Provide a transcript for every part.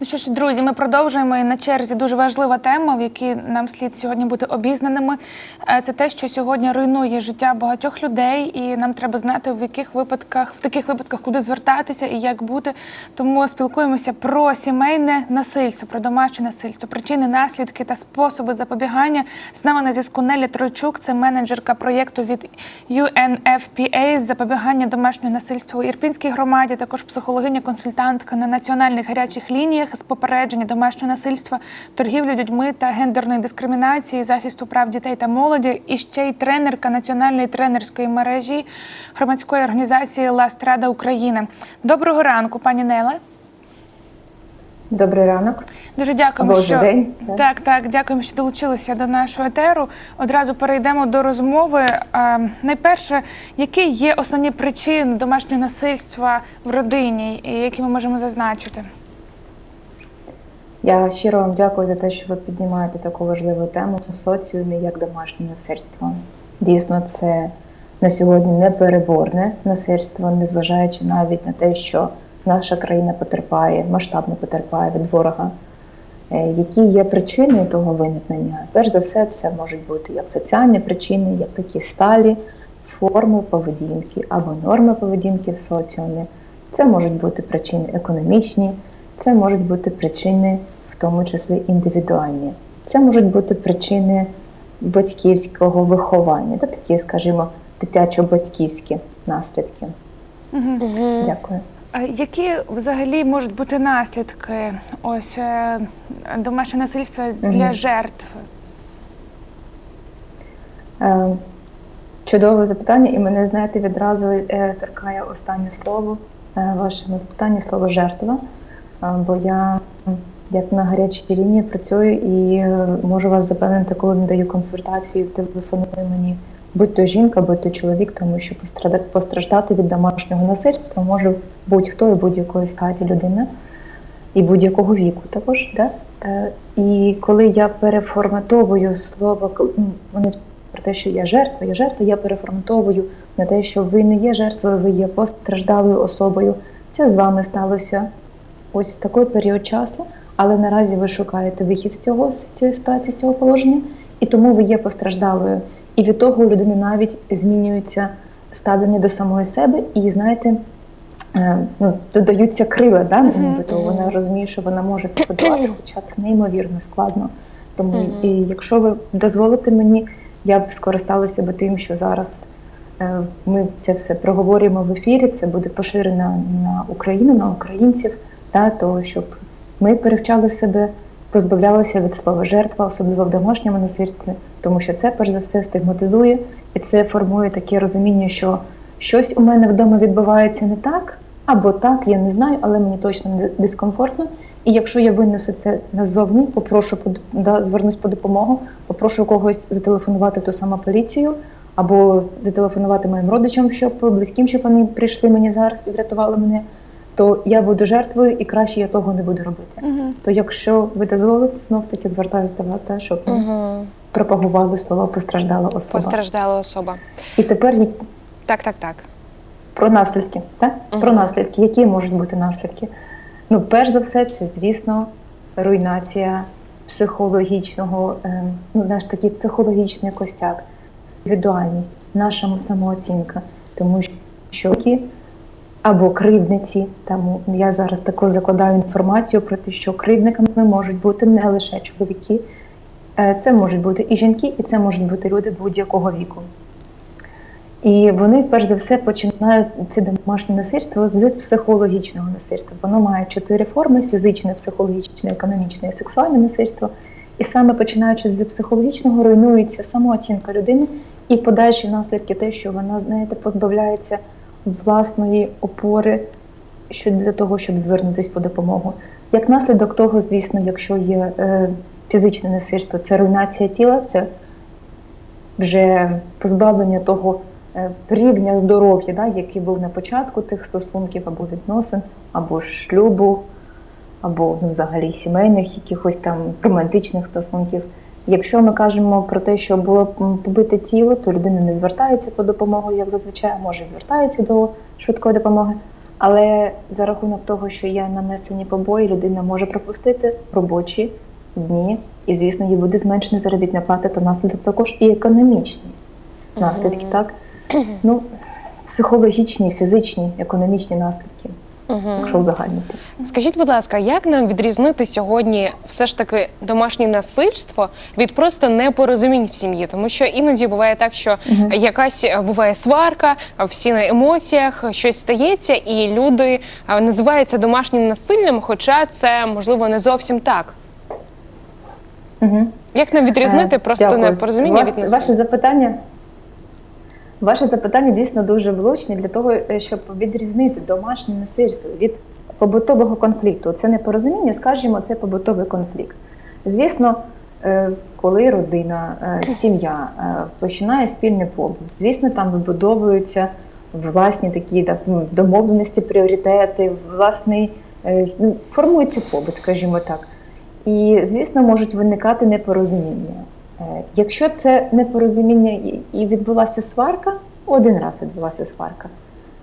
Ну що ж, друзі, ми продовжуємо на черзі дуже важлива тема, в якій нам слід сьогодні бути обізнаними. Е, Це те, що сьогодні руйнує життя багатьох людей, і нам треба знати, в яких випадках, в таких випадках, куди звертатися і як бути. Тому спілкуємося про сімейне насильство, про домашнє насильство, причини, наслідки та способи запобігання. З нами на зв'язку Нелі Тройчук, це менеджерка проєкту від UNFPA з запобігання домашнього насильства у Ірпінській громаді. Також психологиня, консультантка на національних гарячих лініях з попередження домашнього насильства, торгівлі людьми та гендерної дискримінації, захисту прав дітей та молоді. І ще й тренерка національної тренерської мережі громадської організації Ласт Рада України. Доброго ранку, пані Неле. Добрий ранок. Дуже дякуємо, Божий що день, так. так. так, дякуємо, що долучилися до нашого етеру. Одразу перейдемо до розмови. А, найперше, які є основні причини домашнього насильства в родині, і які ми можемо зазначити? Я щиро вам дякую за те, що ви піднімаєте таку важливу тему в соціумі, як домашнє насильство. Дійсно, це на сьогодні непереборне насильство, незважаючи навіть на те, що наша країна потерпає, масштабно потерпає від ворога. Е, Які є причини того виникнення? Перш за все, це можуть бути як соціальні причини, як такі сталі форми поведінки або норми поведінки в соціумі. Це можуть бути причини економічні, це можуть бути причини, в тому числі індивідуальні. Це можуть бути причини батьківського виховання, та такі, скажімо, дитячо-батьківські наслідки. Дякую. Які взагалі можуть бути наслідки ось е, домашнього насильства для Мгм. жертв? Е, Чудове запитання, і мене, знаєте, відразу е, торкає останнє слово вашому запитанні, слово жертва. Бо я як на гарячій лінії працюю і е, можу вас запевнити, коли надаю консультацію, телефонує мені будь-то жінка, будь-то чоловік, тому що постраждати від домашнього насильства може будь-хто і будь-якої статі людина і будь-якого віку також. Да? Е, І коли я переформатовую слово, ну, вони про те, що я жертва, я жертва, я переформатовую на те, що ви не є жертвою, ви є постраждалою особою. Це з вами сталося ось в такий період часу, але наразі ви шукаєте вихід з цього з цієї ситуації, з цього положення, і тому ви є постраждалою. І від того у людини навіть змінюється ставлення до самої себе, і знаєте, е, ну, додаються крила, да? Нібито вона розуміє, що вона може це подолати, хоча це неймовірно складно. Тому, і якщо ви дозволите мені, я б скористалася би тим, що зараз е, ми це все проговорюємо в ефірі, це буде поширено на Україну, на українців, та, то щоб ми перевчали себе, позбавлялися від слова жертва, особливо в домашньому насильстві, тому що це перш за все стигматизує і це формує таке розуміння, що щось у мене вдома відбувається не так, або так, я не знаю, але мені точно дискомфортно. І якщо я винесу це назовні, попрошу да, звернусь по допомогу, попрошу когось зателефонувати ту саму поліцію, або зателефонувати моїм родичам, щоб близьким, щоб вони прийшли мені зараз і врятували мене, то я буду жертвою і краще я того не буду робити. Угу. То якщо ви дозволите, знов таки звертаюся до вас, та, щоб Угу. пропагували слова постраждала особа. Постраждала особа. І тепер Так, так, так. про наслідки, так? Про наслідки. Які можуть бути наслідки? Ну, перш за все, це, звісно, руйнація психологічного, е, ну, наш такий психологічний костяк, індивідуальність, наша самооцінка. Тому що або кривдниці, тому я зараз таку закладаю інформацію про те, що кривдниками можуть бути не лише чоловіки, Е, це можуть бути і жінки, і це можуть бути люди будь-якого віку. І вони, перш за все, починають це домашнє насильство з психологічного насильства. Воно має чотири форми: фізичне, психологічне, економічне і сексуальне насильство. І саме починаючи з психологічного, руйнується самооцінка людини і подальші наслідки, те, що вона, знаєте, позбавляється власної опори що для того, щоб звернутися по допомогу. Як наслідок того, звісно, якщо є е, фізичне насильство, це руйнація тіла, це вже позбавлення того е, рівня здоров'я, да, який був на початку тих стосунків або відносин, або шлюбу, або ну, взагалі сімейних якихось там романтичних стосунків. Якщо ми кажемо про те, що було побите тіло, то людина не звертається по допомогу, як зазвичай, може і звертається до швидкої допомоги. Але за рахунок того, що є нанесені побої, людина може пропустити робочі дні, і, звісно, їй буде зменшена заробітна плата, то наслідок також і економічні наслідки, Мгм. так? Ну, психологічні, фізичні, економічні наслідки, якщо узагальнити. Скажіть, будь ласка, як нам відрізнити сьогодні все ж таки домашнє насильство від просто непорозумінь в сім'ї? Тому що іноді буває так, що Мгм. якась буває сварка, всі на емоціях, щось стається, і люди називають це домашнім насиллям, хоча це можливо не зовсім так. Угу. Як нам відрізнити Е, просто дякую. непорозуміння Ваш- від насилля? Ваше запитання. Ваше запитання дійсно дуже влучне для того, е, щоб відрізнити домашнє насильство від побутового конфлікту. Це не порозуміння, скажімо, це побутовий конфлікт. Звісно, е, коли родина, е, сім'я починає спільний побут, звісно, там вибудовуються власні такі так, ну, домовленості, пріоритети, власний ну, формується побут, скажімо так. І, звісно, можуть виникати непорозуміння. Е, Якщо це непорозуміння і- відбулася сварка, один раз відбулася сварка,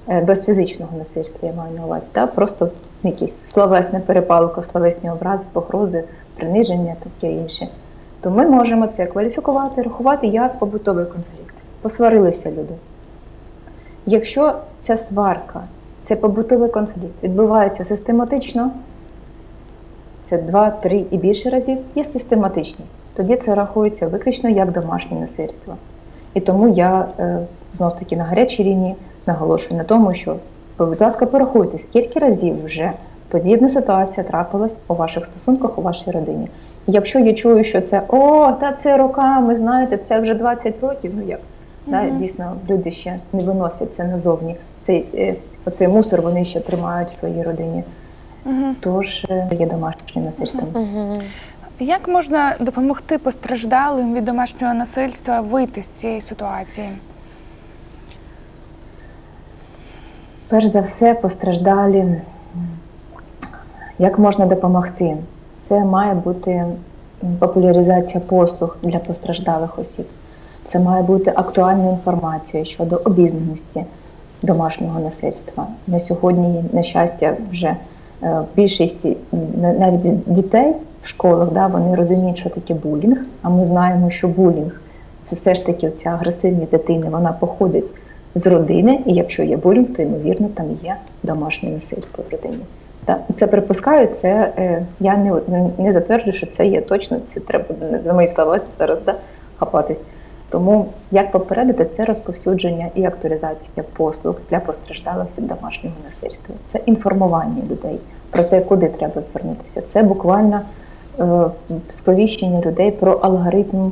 е, без фізичного насильства, я маю на увазі, та? просто якісь словесна перепалка, словесні образи, погрози, приниження, таке інше, то ми можемо це кваліфікувати, рахувати як побутовий конфлікт. Посварилися люди. Якщо ця сварка, це побутовий конфлікт, відбувається систематично, це два, три і більше разів, є систематичність. Тоді це рахується виключно як домашнє насильство. І тому я е, знов таки на гарячій лінії наголошую на тому, що, будь ласка, порахуйте, скільки разів вже подібна ситуація трапилась у ваших стосунках, у вашій родині. І Якщо я чую, що це о, та це роками, знаєте, це вже 20 років, ну як? Да, дійсно, люди ще не виносять це назовні. Цей, е, оцей мусор вони ще тримають в своїй родині. Мгм. Тож е, є домашнє насильство. Мгм. Як можна допомогти постраждалим від домашнього насильства вийти з цієї ситуації? Перш за все, постраждалі, як можна допомогти? Це має бути популяризація послуг для постраждалих осіб. Це має бути актуальна інформація щодо обізнаності домашнього насильства. На сьогодні, на щастя, вже більшість навіть дітей в школах да, вони розуміють, що таке булінг, а ми знаємо, що булінг це все ж таки ця агресивність дитини, вона походить з родини, і якщо є булінг, то ймовірно там є домашнє насильство в родині. Це припускаю, це е, я не, не затверджую, що це є точно. Це треба не за мої слова зараз да, хапатись. Тому як попередити це розповсюдження і актуалізація послуг для постраждалих від домашнього насильства. Це інформування людей про те, куди треба звернутися. Це буквально е, сповіщення людей про алгоритм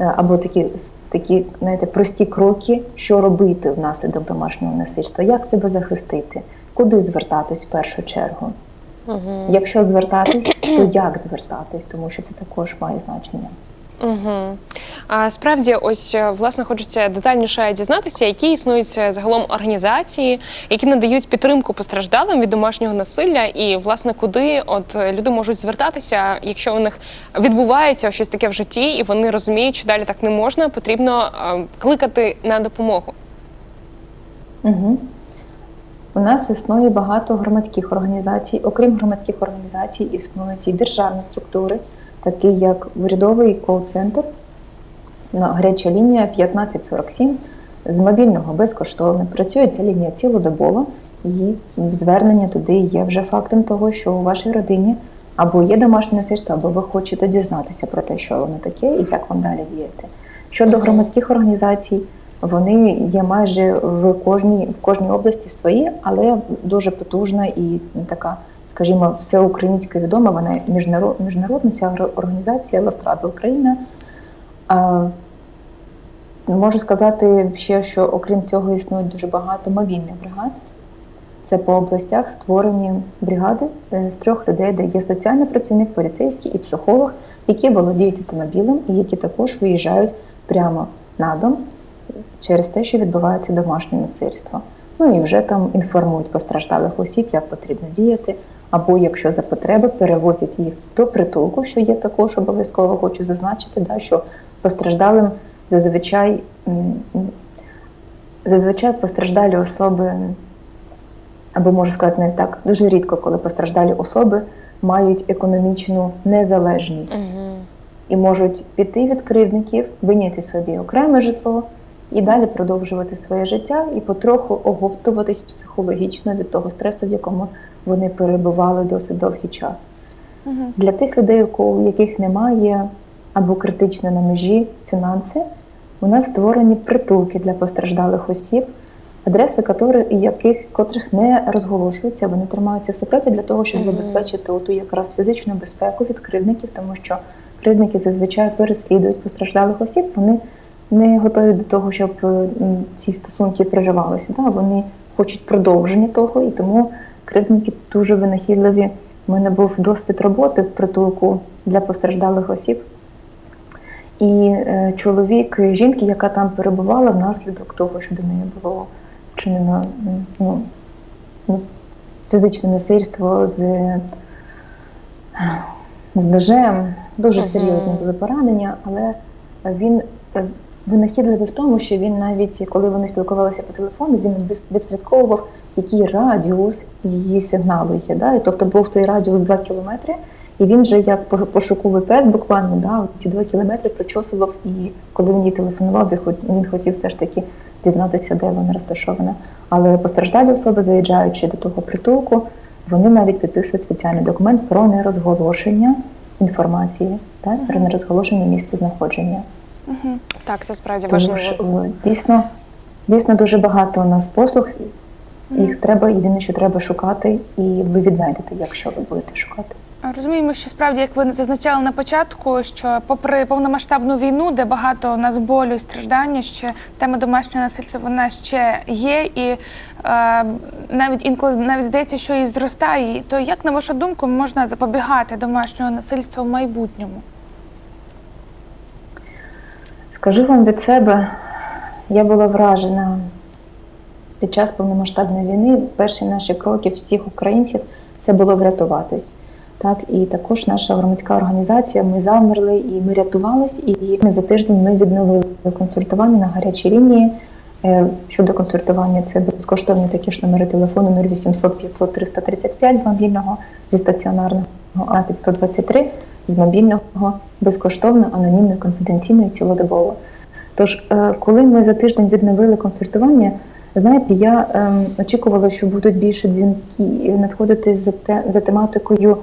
е, або такі, такі знаєте, прості кроки, що робити внаслідок домашнього насильства, як себе захистити, куди звертатись в першу чергу. Мгм. Якщо звертатись, то як звертатись, тому що це також має значення. Угу. А справді, ось е, власне хочеться детальніше дізнатися, які існують е, загалом організації, які надають підтримку постраждалим від домашнього насилля, і власне куди от е, люди можуть звертатися, якщо у них відбувається щось таке в житті, і вони розуміють, що далі так не можна, потрібно кликати на допомогу. Угу. У нас існує багато громадських організацій. Окрім громадських організацій, існують і державні структури, такі як урядовий кол-центр, на гаряча лінія 1547 з мобільного безкоштовно. Працює ця лінія цілодобово, і звернення туди є вже фактом того, що у вашій родині або є домашнє насильство, або ви хочете дізнатися про те, що воно таке і як вам далі діяти. Щодо громадських організацій, вони є майже в кожній в кожній області свої, але дуже потужна і така, скажімо, всеукраїнська відома. Вона міжнарод, міжнародна ця організація Ластрада Україна. А, можу сказати ще, що окрім цього існує дуже багато мобільних бригад. Це по областях створені бригади е, з трьох людей, де є соціальний працівник, поліцейський і психолог, які володіють автомобілем і які також виїжджають прямо на дом через те, що відбувається домашнє насильство. Ну і вже там інформують постраждалих осіб, як потрібно діяти, або якщо за потреби перевозять їх до притулку, що є також обов'язково, хочу зазначити, да, що постраждалим зазвичай зазвичай постраждалі особи або можу сказати навіть так, дуже рідко, коли постраждалі особи мають економічну незалежність. І можуть піти від кривдників, виняти собі окреме житло і далі продовжувати своє життя і потроху оговтуватись психологічно від того стресу, в якому вони перебували досить довгий час. Для тих людей, у яких немає або критично на межі фінанси, у нас створені притулки для постраждалих осіб, адреси котрих, яких котрих не розголошуються, вони тримаються в секреті для того, щоб Мгм. забезпечити ту якраз фізичну безпеку від кривдників, тому що кривдники зазвичай переслідують постраждалих осіб. Вони не готові до того, щоб е, ці стосунки приживалися. Да? Вони хочуть продовження того, і тому кривдники дуже винахідливі. У мене був досвід роботи в притулку для постраждалих осіб. І е, чоловік жінки, яка там перебувала внаслідок того, що до неї було вчинено ну, ну, фізичне насильство з, е, з ножем. Дуже серйозні були поранення, але він е, винахідливий в тому, що він навіть коли вони спілкувалися по телефону, він відслідковував, який радіус її сигналу є. Да? І тобто був той радіус 2 кілометри, і він же як по- пошуковий пес буквально да, ці 2 кілометри прочосував. І коли він їй телефонував, він він хотів все ж таки дізнатися, де вона розташована. Але постраждалі особи, заїжджаючи до того притулку, вони навіть підписують спеціальний документ про нерозголошення інформації, так? про нерозголошення місця знаходження. Так, це справді Тому важливо. що о, дійсно, дійсно дуже багато у нас послуг. Їх треба, єдине, що треба шукати, і ви віднайдете, якщо ви будете шукати. Розуміємо, що справді, як ви зазначали на початку, що попри повномасштабну війну, де багато у нас болю і страждання, ще тема домашнього насильства вона ще є, і е, навіть інколи навіть здається, що і зростає. То як на вашу думку можна запобігати домашнього насильства в майбутньому? Скажу вам від себе, я була вражена під час повномасштабної війни. Перші наші кроки всіх українців це було врятуватись. Так, і також наша громадська організація. Ми замерли і ми рятувались. І за тиждень ми відновили консультування на гарячій лінії. Е, Щодо консультування, це безкоштовні такі ж номери телефону 0800 500 335 з мобільного, зі стаціонарного а 123 з мобільного, безкоштовно, анонімно, конфіденційно і цілодобово. Тож, е, коли ми за тиждень відновили консультування, знаєте, я ем, очікувала, що будуть більше дзвінки надходити за, те, за тематикою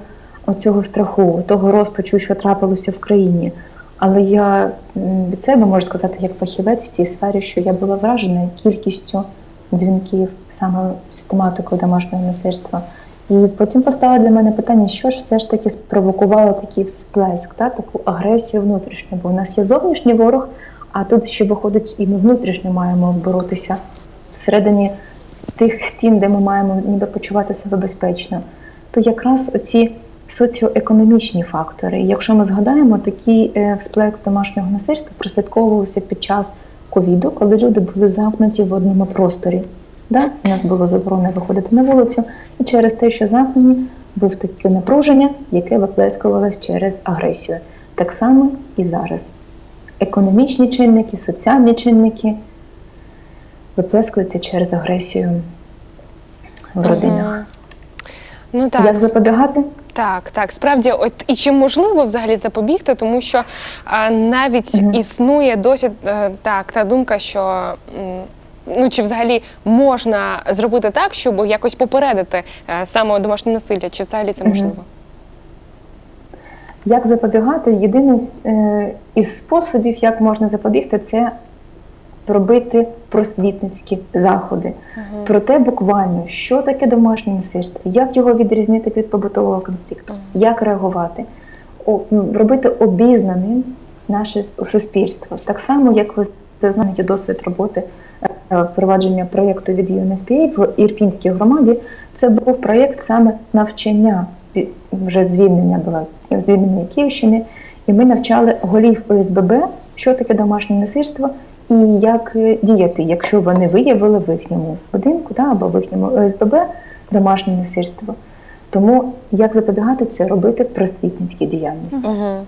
оцього страху, того розпачу, що трапилося в країні. Але я від себе можу сказати, як фахівець в цій сфері, що я була вражена кількістю дзвінків саме з тематикою домашнього насильства. І потім постало для мене питання, що ж все ж таки спровокувало такий всплеск, та, таку агресію внутрішню. Бо у нас є зовнішній ворог, а тут ще виходить, і ми внутрішньо маємо боротися всередині тих стін, де ми маємо ніби почувати себе безпечно. То якраз оці соціоекономічні фактори. Якщо ми згадаємо, такий е, всплеск домашнього насильства прослідковувався під час ковіду, коли люди були замкнуті в одному просторі. Да? У нас було заборонено виходити на вулицю, і через те, що замкнені, був таке напруження, яке виплескувалось через агресію. Так само і зараз. Економічні чинники, соціальні чинники виплескуються через агресію в родинах. Мгм. Ну так, Як запобігати? Так, так, справді, от і чи можливо взагалі запобігти, тому що а, навіть Мгм. існує досі е, так та думка, що м, ну чи взагалі можна зробити так, щоб якось попередити е, саме домашнє насилля, чи взагалі це можливо? Як запобігати? Єдиний е, із способів, як можна запобігти, це робити просвітницькі заходи. Мгм. Про те буквально, що таке домашнє насильство, як його відрізнити від побутового конфлікту, як реагувати, О, робити обізнаним наше суспільство. Так само, як ви знаєте, досвід роботи впровадження проєкту від UNFPA в Ірпінській громаді. Це був проєкт саме навчання вже звільнення була звільнення Київщини, і ми навчали голів ОСББ, що таке домашнє насильство і як е, діяти, якщо вони виявили в їхньому будинку да, або в їхньому ОСББ домашнє насильство. Тому як запобігати це робити просвітницькі діяльності. Угу.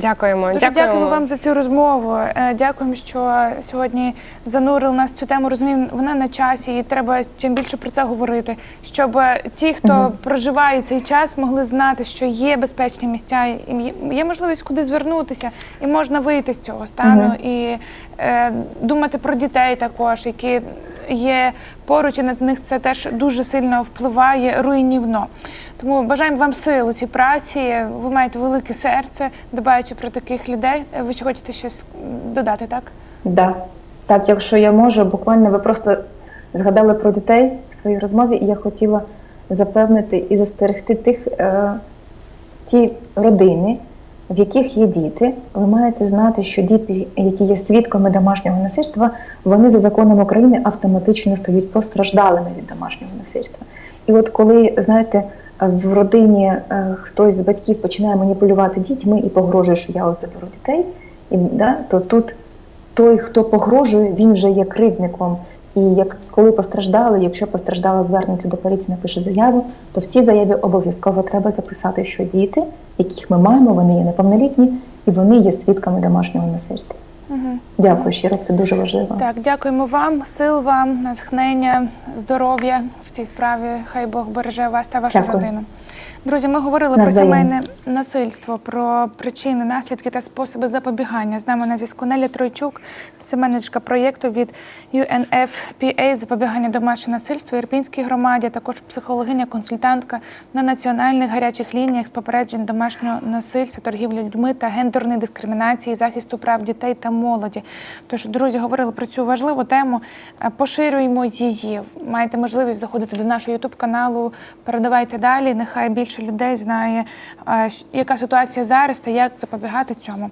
Дякуємо. Дуже дякуємо. дякуємо вам за цю розмову. Е, Дякуємо, що сьогодні занурили нас в цю тему. Розуміємо, вона на часі, і треба чим більше про це говорити, щоб ті, хто проживає цей час, могли знати, що є безпечні місця, і є- можливість куди звернутися, і можна вийти з цього стану і е, думати про дітей також, які є поруч, і на них це теж дуже сильно впливає руйнівно. Тому бажаємо вам сил у цій праці. Ви маєте велике серце, дбаючи про таких людей. Ви ще хочете щось додати, так? Да. Так, якщо я можу, буквально ви просто згадали про дітей в своїй розмові, і я хотіла запевнити і застерегти тих е, ті родини, в яких є діти. Ви маєте знати, що діти, які є свідками домашнього насильства, вони за законом України автоматично стають постраждалими від домашнього насильства. І от коли знаєте, в родині е, хтось з батьків починає маніпулювати дітьми і погрожує, що я от заберу дітей, і, да, то тут той, хто погрожує, він вже є кривдником. І як коли постраждали, якщо постраждала звернеться до поліції, напише заяву, то в цій заяві обов'язково треба записати, що діти, яких ми маємо, вони є неповнолітні і вони є свідками домашнього насильства. Угу. Дякую щиро, це дуже важливо. Так, дякуємо вам, сил вам, натхнення, здоров'я в цій справі. Хай Бог береже вас та вашу Дякую. родину. Друзі, ми говорили про сімейне насильство, про причини, наслідки та способи запобігання. З нами на зв'язку Неля Тройчук, це менеджерка проєкту від UNFPA запобігання домашнього насильства Ірпінській громаді, також психологиня, консультантка на національних гарячих лініях з попереджень домашнього насильства, торгівлі людьми та гендерної дискримінації, захисту прав дітей та молоді. Тож, друзі, говорили про цю важливу тему. Е, Поширюємо її. Маєте можливість заходити до нашого ютуб каналу, передавайте далі. Нехай більше більше людей знає, е, яка ситуація зараз та як запобігати цьому.